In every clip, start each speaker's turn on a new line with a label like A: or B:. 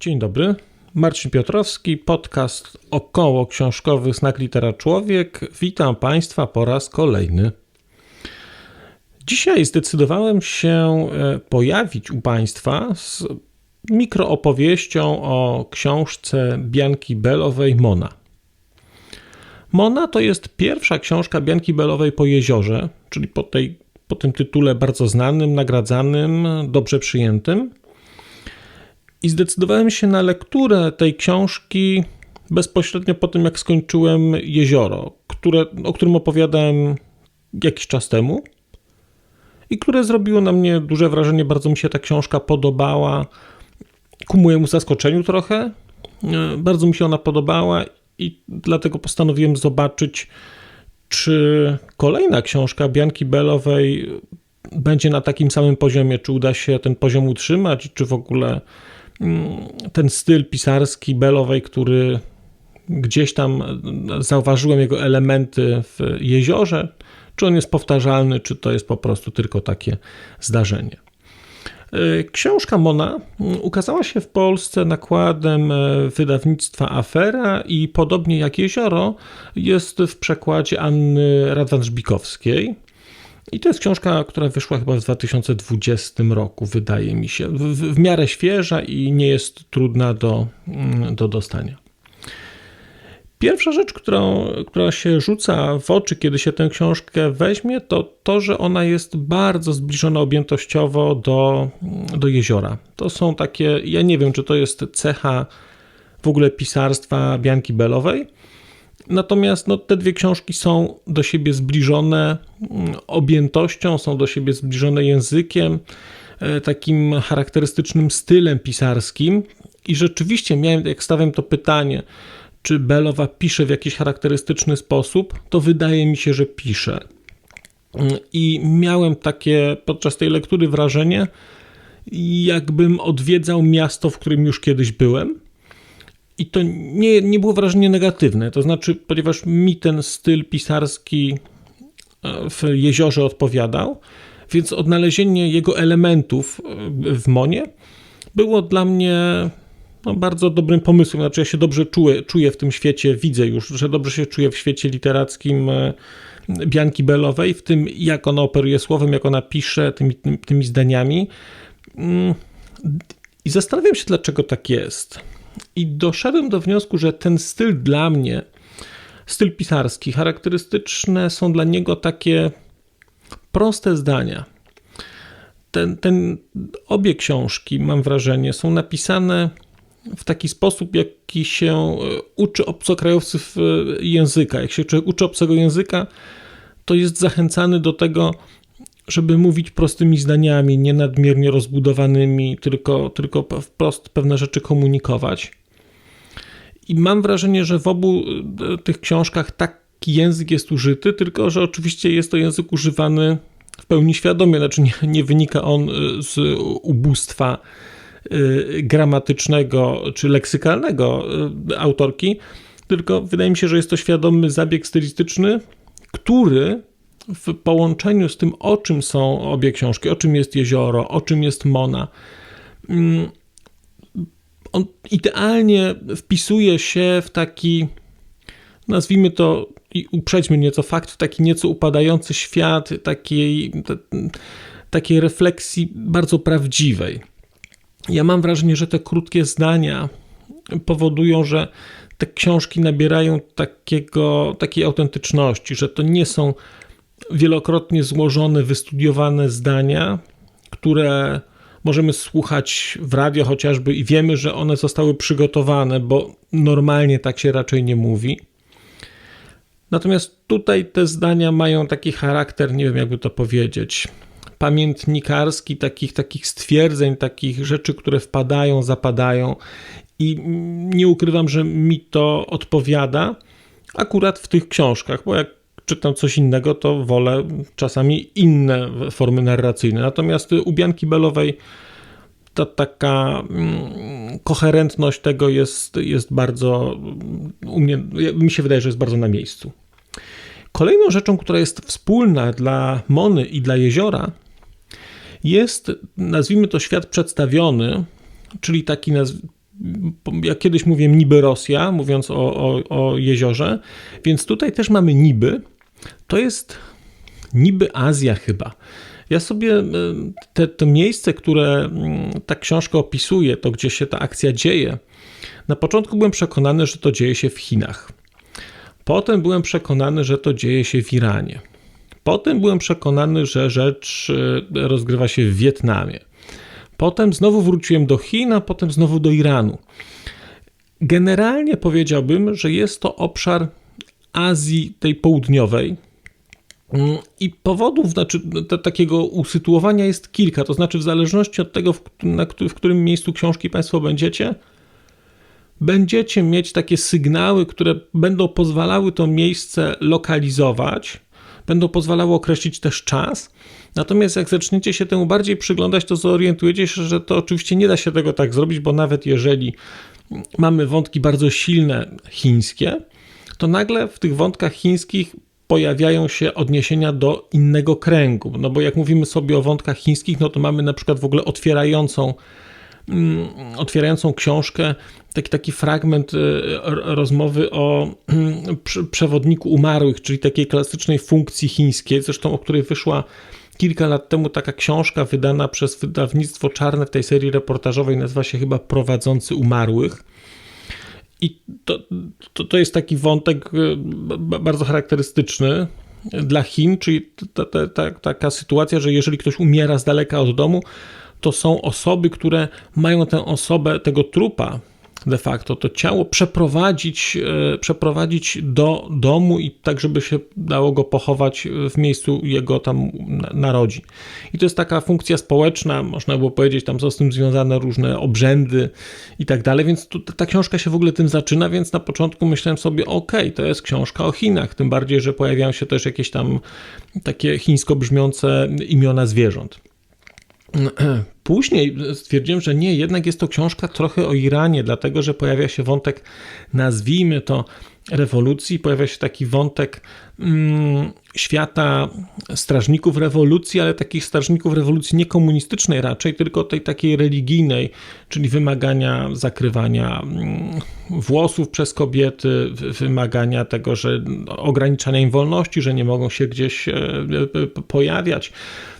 A: Dzień dobry. Marcin Piotrowski, podcast około książkowy Znak Litera Człowiek. Witam Państwa po raz kolejny. Dzisiaj zdecydowałem się e, pojawić u Państwa z mikroopowieścią o książce Bianki Belowej Mona. Mona to jest pierwsza książka Bianki Belowej po jeziorze, czyli po, tej, po tym tytule bardzo znanym, nagradzanym, dobrze przyjętym. I zdecydowałem się na lekturę tej książki bezpośrednio po tym, jak skończyłem Jezioro, które, o którym opowiadałem jakiś czas temu i które zrobiło na mnie duże wrażenie. Bardzo mi się ta książka podobała, ku mojemu zaskoczeniu trochę. E, bardzo mi się ona podobała i dlatego postanowiłem zobaczyć, czy kolejna książka Bianki Belowej będzie na takim samym poziomie, czy uda się ten poziom utrzymać, czy w ogóle ten styl pisarski Belowej, który gdzieś tam zauważyłem jego elementy w jeziorze, czy on jest powtarzalny, czy to jest po prostu tylko takie zdarzenie. E, książka Mona mm, ukazała się w Polsce nakładem e, wydawnictwa Afera i podobnie jak Jezioro jest w przekładzie Anny Radwan-Żbikowskiej. I to jest książka, która wyszła chyba w 2020 roku, wydaje mi się. W, w miarę świeża i nie jest trudna do, mm, do dostania. Pierwsza rzecz, którą, która się rzuca w oczy, kiedy się tę książkę weźmie, to to, że ona jest bardzo zbliżona objętościowo do, do jeziora. To są takie, ja nie wiem, czy to jest cecha w ogóle pisarstwa Bianki Belowej. Natomiast no, te dwie książki są do siebie zbliżone mm, objętością, są do siebie zbliżone językiem, e, takim charakterystycznym stylem pisarskim. I rzeczywiście miałem, jak stawiam to pytanie, czy Belowa pisze w jakiś charakterystyczny sposób, to wydaje mi się, że pisze. I miałem takie podczas tej lektury wrażenie, jakbym odwiedzał miasto, w którym już kiedyś byłem. I to nie, nie było wrażenie negatywne, to znaczy, ponieważ mi ten styl pisarski e, w jeziorze odpowiadał, więc odnalezienie jego elementów e, w Monie było dla mnie no, bardzo dobrym pomysłem. Znaczy, ja się dobrze czuję, czuję w tym świecie, widzę już, że dobrze się czuję w świecie literackim e, Bianki Belowej, w tym jak ona operuje słowem, jak ona pisze tymi, tymi zdaniami. Mm, I zastanawiam się, dlaczego tak jest. I doszedłem do wniosku, że ten styl dla mnie, styl pisarski, charakterystyczne są dla niego takie proste zdania. Ten, ten, obie książki, mam wrażenie, są napisane w taki sposób, jaki się e, uczy obcokrajowców e, języka. Jak się człowiek uczy obcego języka, to jest zachęcany do tego, żeby mówić prostymi zdaniami, nie nadmiernie rozbudowanymi, tylko, tylko wprost pewne rzeczy komunikować. I mam wrażenie, że w obu e, tych książkach taki język jest użyty, tylko że oczywiście jest to język używany w pełni świadomie, znaczy nie, nie wynika on z ubóstwa Y, gramatycznego czy leksykalnego autorki, tylko wydaje mi się, że jest to świadomy zabieg stylistyczny, który w połączeniu z tym, o czym są obie książki, o czym jest jezioro, o czym jest Mona, mm, on idealnie wpisuje się w taki, nazwijmy to i uprzejdźmy nieco fakt, w taki nieco upadający świat takiej, takiej refleksji bardzo prawdziwej. Ja mam wrażenie, że te krótkie zdania powodują, że te książki nabierają takiego, takiej autentyczności, że to nie są wielokrotnie złożone, wystudiowane zdania, które możemy słuchać w radio chociażby i wiemy, że one zostały przygotowane, bo normalnie tak się raczej nie mówi. Natomiast tutaj te zdania mają taki charakter, nie wiem jakby to powiedzieć, pamiętnikarski takich, takich stwierdzeń, takich rzeczy, które wpadają, zapadają i nie ukrywam, że mi to odpowiada akurat w tych książkach, bo jak czytam coś innego, to wolę czasami inne formy narracyjne. Natomiast u Bianki Belowej ta taka mm, koherentność tego jest, jest bardzo, u mnie, mi się wydaje, że jest bardzo na miejscu. Kolejną rzeczą, która jest wspólna dla Mony i dla jeziora, jest, nazwijmy to świat przedstawiony, czyli taki jak kiedyś mówiłem, niby Rosja, mówiąc o, o, o jeziorze, więc tutaj też mamy niby. To jest niby Azja chyba. Ja sobie te, to miejsce, które mm, ta książka opisuje, to gdzie się ta akcja dzieje, na początku byłem przekonany, że to dzieje się w Chinach. Potem byłem przekonany, że to dzieje się w Iranie. Potem byłem przekonany, że rzecz e, rozgrywa się w Wietnamie. Potem znowu wróciłem do Chin, a potem znowu do Iranu. Generalnie powiedziałbym, że jest to obszar Azji tej południowej. Mm, I powodów znaczy, takiego usytuowania jest kilka. To znaczy, w zależności od tego, w, na, w którym miejscu książki Państwo będziecie, będziecie mieć takie sygnały, które będą pozwalały to miejsce lokalizować, będą pozwalały określić też czas. Natomiast jak zaczniecie się temu bardziej przyglądać, to zorientujecie się, że to oczywiście nie da się tego tak zrobić, bo nawet jeżeli mamy wątki bardzo silne chińskie, to nagle w tych wątkach chińskich pojawiają się odniesienia do innego kręgu. No bo jak mówimy sobie o wątkach chińskich, no to mamy na przykład w ogóle otwierającą Mm, otwierającą książkę taki, taki fragment y, rozmowy o mm, przewodniku umarłych, czyli takiej klasycznej funkcji chińskiej, zresztą o której wyszła kilka lat temu taka książka wydana przez wydawnictwo Czarne w tej serii reportażowej nazywa się chyba Prowadzący Umarłych. I to, to, to jest taki wątek y, bardzo charakterystyczny dla Chin, czyli ta, ta, ta, taka sytuacja, że jeżeli ktoś umiera z daleka od domu, to są osoby, które mają tę osobę, tego trupa de facto, to ciało przeprowadzić, e, przeprowadzić do domu i tak, żeby się dało go pochować w miejscu jego tam narodzin. I to jest taka funkcja społeczna, można było powiedzieć, tam są z tym związane różne obrzędy i tak dalej, więc tu, ta książka się w ogóle tym zaczyna, więc na początku myślałem sobie, ok, to jest książka o Chinach, tym bardziej, że pojawiają się też jakieś tam takie chińsko brzmiące imiona zwierząt. Później stwierdziłem, że nie, jednak jest to książka trochę o Iranie, dlatego że pojawia się wątek, nazwijmy to, rewolucji, pojawia się taki wątek mm, świata strażników rewolucji, ale takich strażników rewolucji nie komunistycznej raczej, tylko tej takiej religijnej, czyli wymagania zakrywania mm, włosów przez kobiety, wymagania tego, że ograniczania im wolności, że nie mogą się gdzieś e, e, pojawiać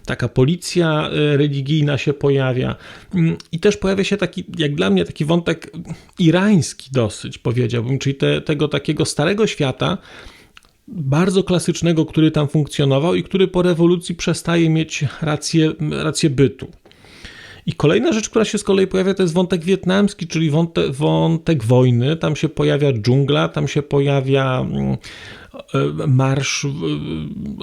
A: taka policja e, religijna się pojawia. Mm, I też pojawia się taki, jak dla mnie, taki wątek irański dosyć, powiedziałbym, czyli te, tego takiego starego świata, bardzo klasycznego, który tam funkcjonował i który po rewolucji przestaje mieć rację, rację bytu. I kolejna rzecz, która się z kolei pojawia, to jest wątek wietnamski, czyli wątek, wątek wojny. Tam się pojawia dżungla, tam się pojawia mm, e, marsz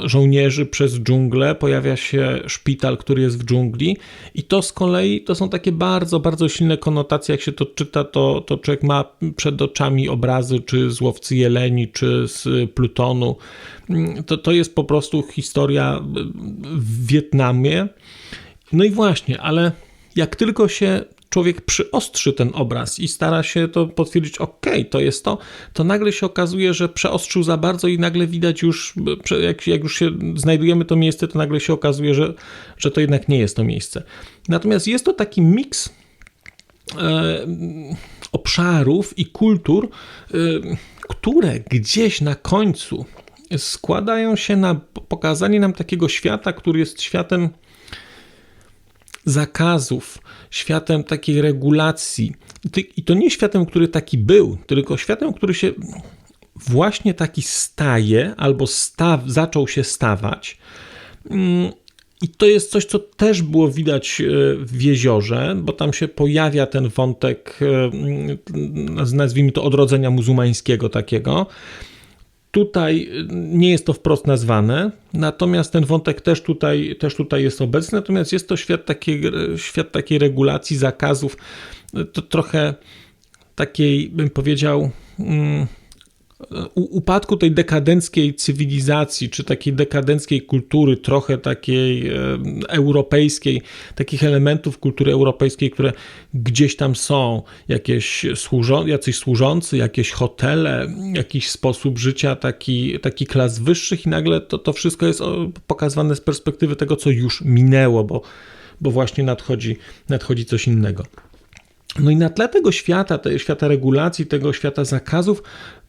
A: żołnierzy przez dżunglę, pojawia się szpital, który jest w dżungli i to z kolei to są takie bardzo, bardzo silne konotacje, jak się to czyta, to, to człowiek ma przed oczami obrazy czy z Łowcy Jeleni, czy z Plutonu. Mm, to, to jest po prostu historia w Wietnamie. No i właśnie, ale jak tylko się człowiek przyostrzy ten obraz i stara się to potwierdzić, ok, to jest to, to nagle się okazuje, że przeostrzył za bardzo i nagle widać już, jak, już się znajdujemy to miejsce, to nagle się okazuje, że, że to jednak nie jest to miejsce. Natomiast jest to taki miks e, obszarów i kultur, e, które gdzieś na końcu składają się na pokazanie nam takiego świata, który jest światem zakazów, światem takiej regulacji. I to nie światem, który taki był, tylko światem, który się właśnie taki staje albo staw, zaczął się stawać. Mm, I to jest coś, co też było widać e, w jeziorze, bo tam się pojawia ten wątek, e, nazwijmy to odrodzenia muzułmańskiego takiego. Tutaj nie jest to wprost nazwane, natomiast ten wątek też tutaj, też tutaj jest obecny, natomiast jest to świat takiej, świat takiej regulacji, zakazów, to trochę takiej, bym powiedział, mm, upadku tej dekadenckiej cywilizacji, czy takiej dekadenckiej kultury, trochę takiej europejskiej, takich elementów kultury europejskiej, które gdzieś tam są, jakieś służą, jacyś służący, jakieś hotele, jakiś sposób życia, taki, taki klas wyższych i nagle to, to wszystko jest pokazywane z perspektywy tego, co już minęło, bo, bo właśnie nadchodzi, nadchodzi coś innego. No i na tle tego świata, tego świata regulacji, tego świata zakazów,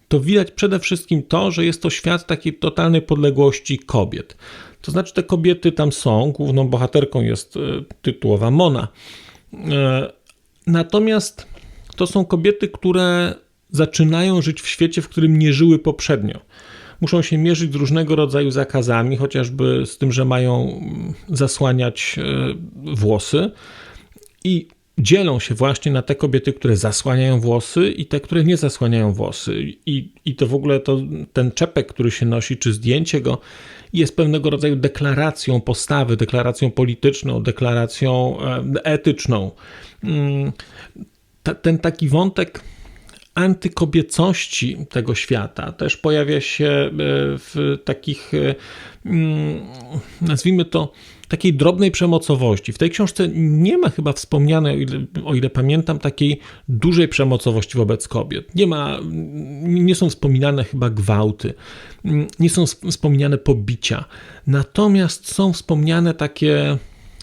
A: to widać przede wszystkim to, że jest to świat takiej totalnej podległości kobiet. To znaczy, te kobiety tam są, główną bohaterką jest e, tytułowa Mona. E, natomiast to są kobiety, które zaczynają żyć w świecie, w którym nie żyły poprzednio. Muszą się mierzyć z różnego rodzaju zakazami, chociażby z tym, że mają mm, zasłaniać e, włosy. I dzielą się właśnie na te kobiety, które zasłaniają włosy i te, które nie zasłaniają włosy. I, i to w ogóle to, ten czepek, który się nosi, czy zdjęcie go, jest pewnego rodzaju deklaracją postawy, deklaracją polityczną, deklaracją e, etyczną. Mm, ten taki wątek antykobiecości tego świata też pojawia się e, w takich, e, mm, nazwijmy to, takiej drobnej przemocowości. W tej książce nie ma chyba wspomnianej, o ile, o ile, pamiętam, takiej dużej przemocowości wobec kobiet. Nie ma, nie są wspominane chyba gwałty, nie są wspomniane pobicia. Natomiast są wspomniane takie,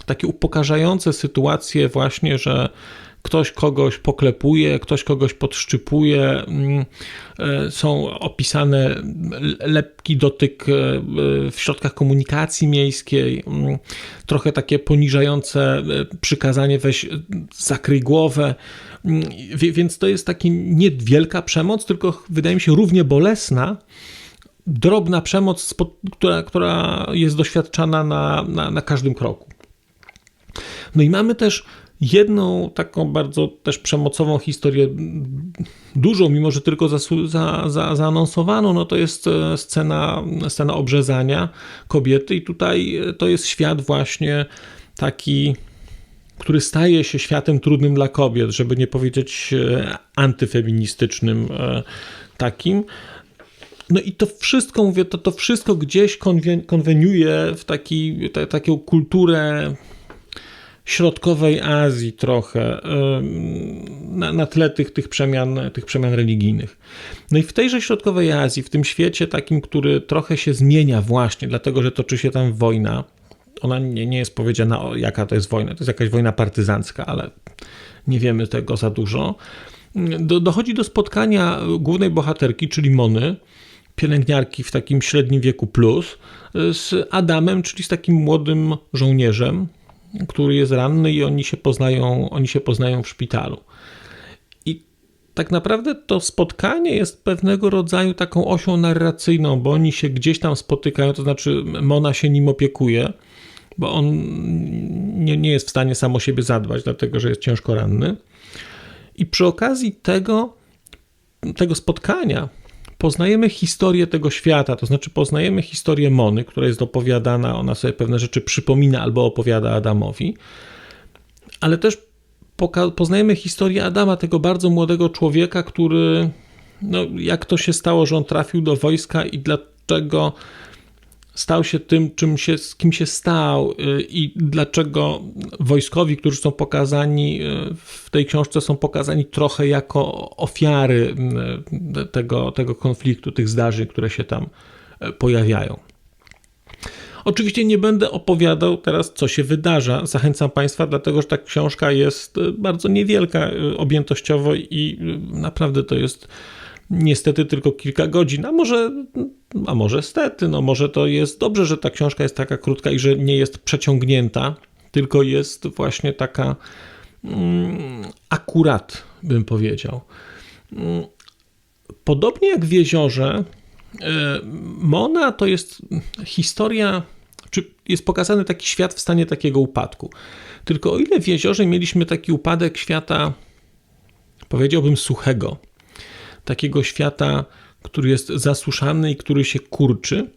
A: takie upokarzające sytuacje właśnie, że ktoś kogoś poklepuje, ktoś kogoś podszczypuje, mm, e, są opisane lepki dotyk e, w środkach komunikacji miejskiej, mm, trochę takie poniżające e, przykazanie weź zakryj głowę, mm, więc to jest taki niewielka przemoc, tylko wydaje mi się równie bolesna, drobna przemoc, która, która jest doświadczana na, na, na każdym kroku. No i mamy też jedną taką bardzo też przemocową historię, dużą, mimo że tylko za, za, za, no to jest e, scena, scena obrzezania kobiety i tutaj e, to jest świat właśnie taki który staje się światem trudnym dla kobiet, żeby nie powiedzieć e, antyfeministycznym takim. No i to wszystko, mówię, to, to wszystko gdzieś konweniuje w taki, ta, taką kulturę środkowej Azji trochę na, na tle tych, tych, przemian, tych przemian religijnych. No i w tejże środkowej Azji, w tym świecie takim, który trochę się zmienia właśnie, dlatego że toczy się tam wojna, ona nie, nie jest powiedziana, jaka to jest wojna, to jest jakaś wojna partyzancka, ale nie wiemy tego za dużo. Do, dochodzi do spotkania głównej bohaterki, czyli Mony, pielęgniarki w takim średnim wieku plus, z Adamem, czyli z takim młodym żołnierzem, który jest ranny i oni się poznają, oni się poznają w szpitalu. I tak naprawdę to spotkanie jest pewnego rodzaju taką osią narracyjną, bo oni się gdzieś tam spotykają, to znaczy Mona się nim opiekuje, bo on nie, nie jest w stanie sam o siebie zadbać, dlatego że jest ciężko ranny. I przy okazji tego, tego spotkania poznajemy historię tego świata, to znaczy poznajemy historię Mony, która jest opowiadana, ona sobie pewne rzeczy przypomina albo opowiada Adamowi, ale też poznajemy historię Adama, tego bardzo młodego człowieka, który, no, jak to się stało, że on trafił do wojska i dlaczego stał się tym, czym się, z kim się stał y, i dlaczego wojskowi, którzy są pokazani y, w tej książce, są pokazani trochę jako ofiary y, tego, tego konfliktu, tych zdarzeń, które się tam pojawiają. Oczywiście nie będę opowiadał teraz, co się wydarza. Zachęcam Państwa, dlatego że ta książka jest bardzo niewielka objętościowo i naprawdę to jest niestety tylko kilka godzin, a może, a może stety, no może to jest dobrze, że ta książka jest taka krótka i że nie jest przeciągnięta, tylko jest właśnie taka mm, akurat, bym powiedział. Mm, podobnie jak w jeziorze, e, Mona to jest historia, czy jest pokazany taki świat w stanie takiego upadku. Tylko o ile w jeziorze mieliśmy taki upadek świata, powiedziałbym, suchego, takiego świata, który jest zasuszany i który się kurczy.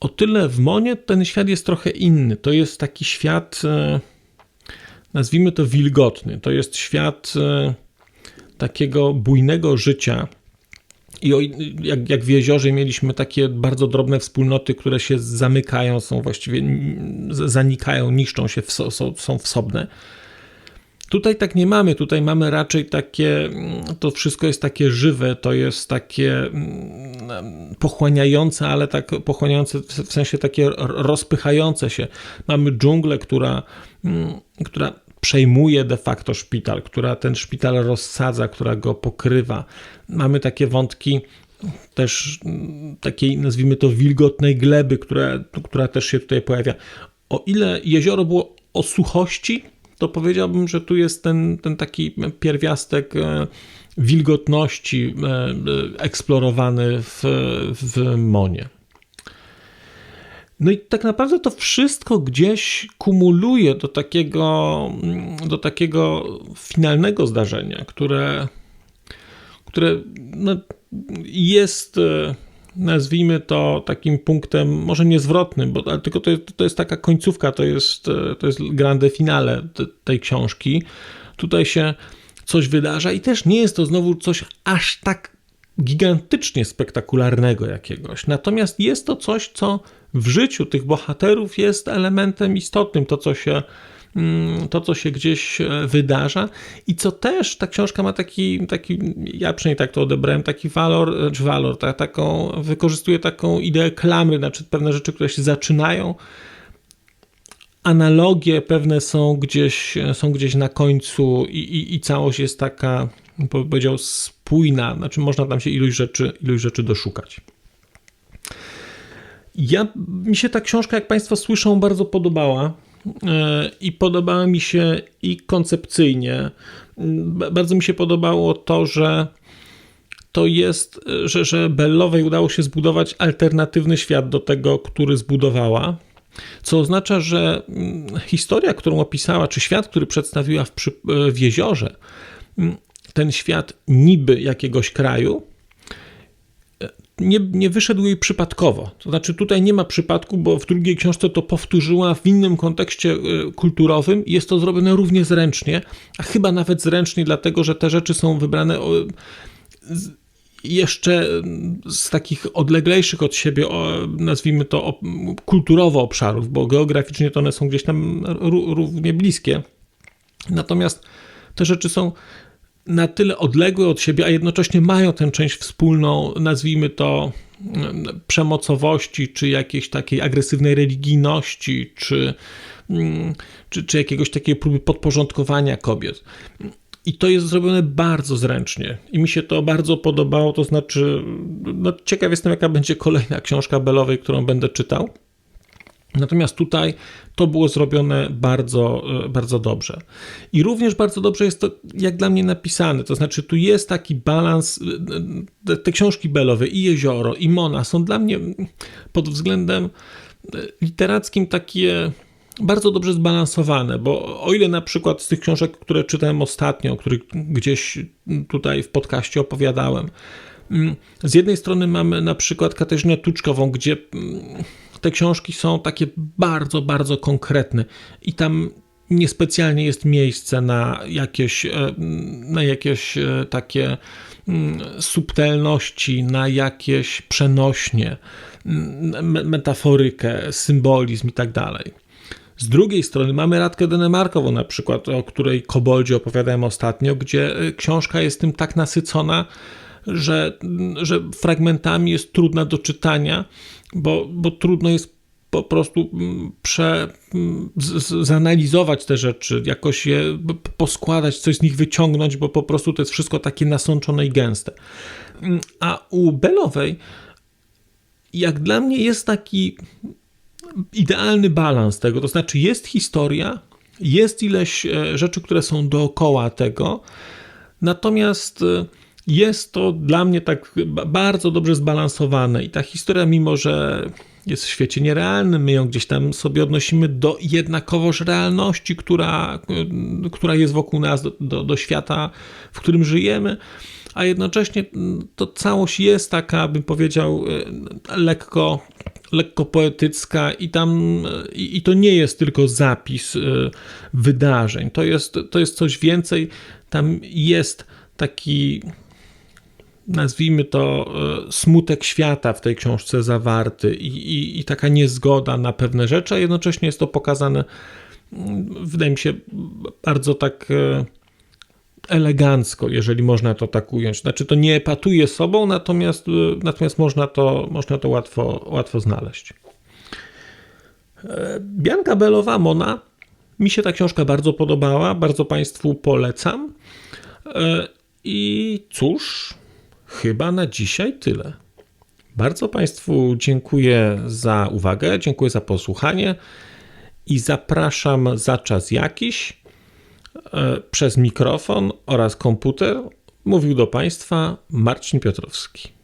A: O tyle w Monie ten świat jest trochę inny. To jest taki świat, e, nazwijmy to wilgotny. To jest świat e, takiego bujnego życia. I jak, jak w jeziorze mieliśmy takie bardzo drobne wspólnoty, które się zamykają, są właściwie zanikają, niszczą się, są, są wsobne Tutaj tak nie mamy, tutaj mamy raczej takie, to wszystko jest takie żywe, to jest takie mm, pochłaniające, ale tak pochłaniające w sensie takie rozpychające się. Mamy dżunglę, która, mm, która przejmuje de facto szpital, która ten szpital rozsadza, która go pokrywa. Mamy takie wątki też mm, takiej, nazwijmy to, wilgotnej gleby, która, która też się tutaj pojawia. O ile jezioro było o suchości, to powiedziałbym, że tu jest ten, ten taki pierwiastek e, wilgotności e, e, eksplorowany w, w Monie. No i tak naprawdę to wszystko gdzieś kumuluje do takiego, do takiego finalnego zdarzenia, które, które no, jest, nazwijmy to takim punktem, może niezwrotnym, bo ale tylko to jest, to jest taka końcówka, to jest, e, to jest grande finale tej książki. Tutaj się coś wydarza i też nie jest to znowu coś aż tak gigantycznie spektakularnego jakiegoś. Natomiast jest to coś, co w życiu tych bohaterów jest elementem istotnym, to co się, to, co się gdzieś e, wydarza. I co też ta książka ma taki, taki ja przynajmniej tak to odebrałem, taki walor, e, czy walor, ta, taką, wykorzystuje taką ideę klamry, znaczy pewne rzeczy, które się zaczynają, analogie pewne są gdzieś, są gdzieś na końcu i, i, i całość jest taka, powiedział, spójna, znaczy można tam się iluś rzeczy, iluś rzeczy doszukać. Ja, mi się ta książka, jak Państwo słyszą, bardzo podobała. e, i podobała mi się i koncepcyjnie. Bardzo mi się podobało to, że to jest, że, że Bellowej udało się zbudować alternatywny świat do tego, który zbudowała. Co oznacza, że mm, historia, którą opisała, czy świat, który przedstawiła w, w jeziorze, mm, ten świat niby jakiegoś kraju, nie, nie wyszedł jej przypadkowo. To znaczy, tutaj nie ma przypadku, bo w drugiej książce to powtórzyła w innym kontekście e, kulturowym i jest to zrobione równie zręcznie, a chyba nawet zręcznie, dlatego że te rzeczy są wybrane jeszcze z takich odleglejszych od siebie, nazwijmy to kulturowo obszarów, bo geograficznie to one są gdzieś tam równie bliskie. Natomiast te rzeczy są na tyle odległe od siebie, a jednocześnie mają tę część wspólną, nazwijmy to mm, przemocowości, czy jakiejś takiej agresywnej religijności, czy, mm, czy, czy jakiegoś takiej próby podporządkowania kobiet. I to jest zrobione bardzo zręcznie i mi się to bardzo podobało. To znaczy, no, ciekaw jestem, jaka będzie kolejna książka Belowej, którą będę czytał. Natomiast tutaj to było zrobione bardzo, e, bardzo dobrze. I również bardzo dobrze jest to, jak dla mnie, napisane. To znaczy, tu jest taki balans. E, te książki Belowe, i Jezioro, i Mona są dla mnie pod względem e, literackim takie bardzo dobrze zbalansowane, bo o ile na przykład z tych książek, które czytałem ostatnio, o których gdzieś tutaj w podcaście opowiadałem, mm, z jednej strony mamy na przykład Katarzynę Tuczkową, gdzie mm, te książki są takie bardzo, bardzo konkretne i tam niespecjalnie jest miejsce na jakieś, e, na jakieś e, takie mm, subtelności, na jakieś przenośnie, mm, metaforykę, symbolizm i tak dalej. Z drugiej strony mamy Radkę Denemarkową na przykład, o której Koboldzie opowiadałem ostatnio, gdzie e, książka jest tym tak nasycona, że, że fragmentami jest trudna do czytania, bo, bo trudno jest po prostu mm, prze, mm, z, zanalizować te rzeczy, jakoś je poskładać, coś z nich wyciągnąć, bo po prostu to jest wszystko takie nasączone i gęste. Mm, a u Belowej, jak dla mnie, jest taki idealny balans tego, to znaczy jest historia, jest ileś e, rzeczy, które są dookoła tego, natomiast e, jest to dla mnie tak bardzo dobrze zbalansowane i ta historia, mimo że jest w świecie nierealnym, my ją gdzieś tam sobie odnosimy do jednakowoż realności, która, która jest wokół nas, do, do, do świata, w którym żyjemy, a jednocześnie to całość jest taka, bym powiedział, lekko, lekko poetycka i tam i, i to nie jest tylko zapis wydarzeń, to jest, to jest coś więcej, tam jest taki nazwijmy to, e, smutek świata w tej książce zawarty i, i, i, taka niezgoda na pewne rzeczy, a jednocześnie jest to pokazane, mm, wydaje mi się, bardzo tak e, elegancko, jeżeli można to tak ująć. Znaczy, to nie epatuje sobą, natomiast, e, natomiast można to, można to łatwo, łatwo znaleźć. Bianka Belowa Mona Mi się ta książka bardzo podobała, bardzo Państwu polecam. I cóż, chyba na dzisiaj tyle. Bardzo Państwu dziękuję za uwagę, dziękuję za posłuchanie i zapraszam za czas jakiś e, przez mikrofon oraz komputer. Mówił do Państwa Marcin Piotrowski.